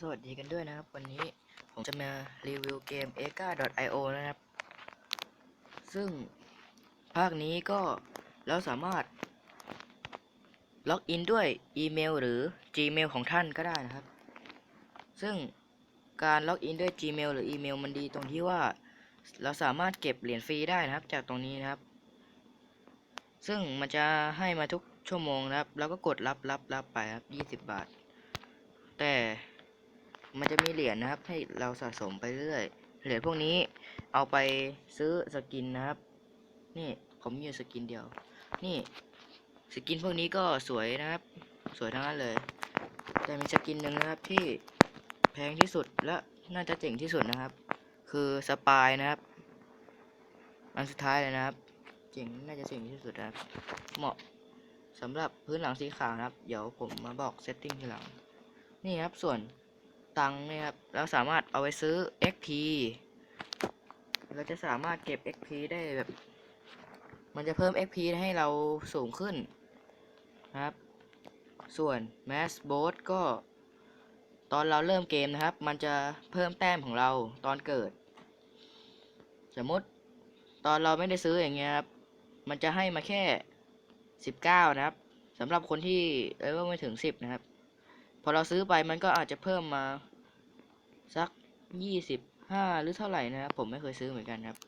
สวัสดีกันด้วยนะครับ วันนี้ผมจะมารีวิวเกม e g a io นะครับ ซึ่งภาคนี้ก็เราสามารถ ล็อกอินด้วยอีเมลหรือ Gmail ของท่านก็ได้นะครับ ซึ่งการล็อกอินด้วย Gmail หรืออีเมลมันดีตรงที่ว่า เราสามารถเก็บเหรียญฟรีได้นะครับ จากตรงนี้นะครับ ซึ่งมันจะให้มาทุกชั่วโมงนะครับ แล้วก็กดรับรับรับไปครับ 20 บาท มันจะมีเหรียญนะครับ ให้เราสะสมไปเรื่อยเหรียญพวกนี้เอาไปซื้อสกินนะครับ นี่ผมมีอยู่สกินเดียว นี่สกินพวกนี้ก็สวยนะครับ สวยทั้งนั้นเลย แต่มีสกินหนึ่งนะครับที่แพงที่สุดและน่าจะเจ๋งที่สุดนะครับ คือสปายนะครับ อันสุดท้ายเลยนะครับ เจ๋งน่าจะเจ๋งที่สุดนะครับ เหมาะสำหรับพื้นหลังสีขาวนะครับ เดี๋ยวผมมาบอกเซตติ้งทีหลัง นี่ครับส่วน ตังค์เนี่ยครับเราสามารถเอาไปซื้อ XP เราจะสามารถเก็บ XP ได้แบบ มันจะเพิ่ม XP ให้เราสูงขึ้นนะครับ ส่วน Mass b o s t ก็ตอนเราเริ่มเกมนะครับ มันจะเพิ่มแต้มของเราตอนเกิด สมมติตอนเราไม่ได้ซื้ออย่างเงี้ยครับ มันจะให้มาแค่ 19 นะครับสำหรับคนที่เลเวลไม่ถึง 10 นะครับ พอเราซื้อไปมันก็อาจจะเพิ่มมา สักยี่สิบห้าหรือเท่าไหร่นะครับ ผมไม่เคยซื้อเหมือนกันครับ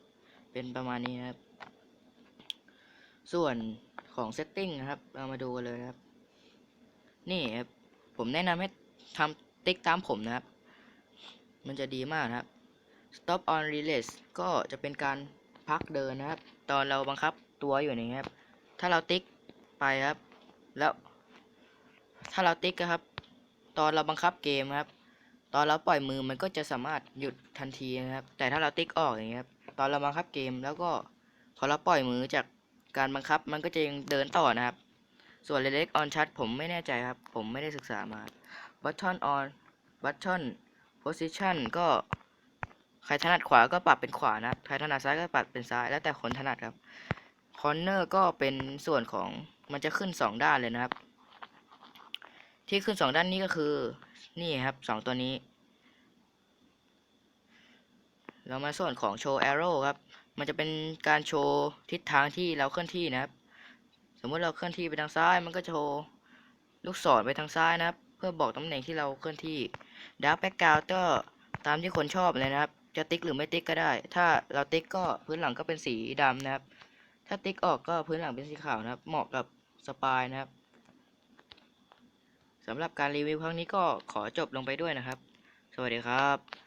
เป็นประมาณนี้นะครับ ส่วนของเซตติ้งนะครับ เรามาดูกันเลยครับ นี่ครับผมแนะนำให้ทำติ๊กตามผมนะครับ มันจะดีมากนะครับ stop on release ก็จะเป็นการพักเดินนะครับ ตอนเราบังคับตัวอยู่นี่ครับ ถ้าเราติ๊กไปครับ แล้ว ถ้าเราติ๊กอะครับ ตอนเราบังคับเกมครับ ตอนเราปล่อยมือมันก็จะสามารถหยุดทันทีนะครับ แต่ถ้าเราติ๊กออกอย่างเงี้ยครับตอนเราบังคับเกมแล้วก็พอเราปล่อยมือจากการบังคับมันก็จะยังเดินต่อนะครับ ส่วน Select on Chat ผมไม่แน่ใจครับ ผมไม่ได้ศึกษามา Button on Button Position ก็ใครถนัดขวาก็ปรับเป็นขวานะใครถนัดซ้ายก็ปรับเป็นซ้าย แล้วแต่คนถนัดครับ Corner ก็เป็นส่วนของมันจะขึ้นสองด้านเลยนะครับ ที่ขึ้นสองด้านนี้ก็คือ นี่ครับสองตัวนี้ เรามาส่วนของโชว์ arrow ครับ มันจะเป็นการโชว์ทิศทางที่เราเคลื่อนที่นะครับ สมมติเราเคลื่อนที่ไปทางซ้าย มันก็โชว์ลูกศรไปทางซ้ายนะครับ เพื่อบอกตำแหน่งที่เราเคลื่อนที่ดาร์กแบ็กกราวก็ตามที่คนชอบเลยนะครับ จะติ๊กหรือไม่ติ๊กก็ได้ ถ้าเราติ๊กก็พื้นหลังก็เป็นสีดำนะครับ ถ้าติ๊กออกก็พื้นหลังเป็นสีขาวนะครับ เหมาะกับสปายนะครับ สำหรับการรีวิวครั้งนี้ก็ขอจบลงไปด้วยนะครับ สวัสดีครับ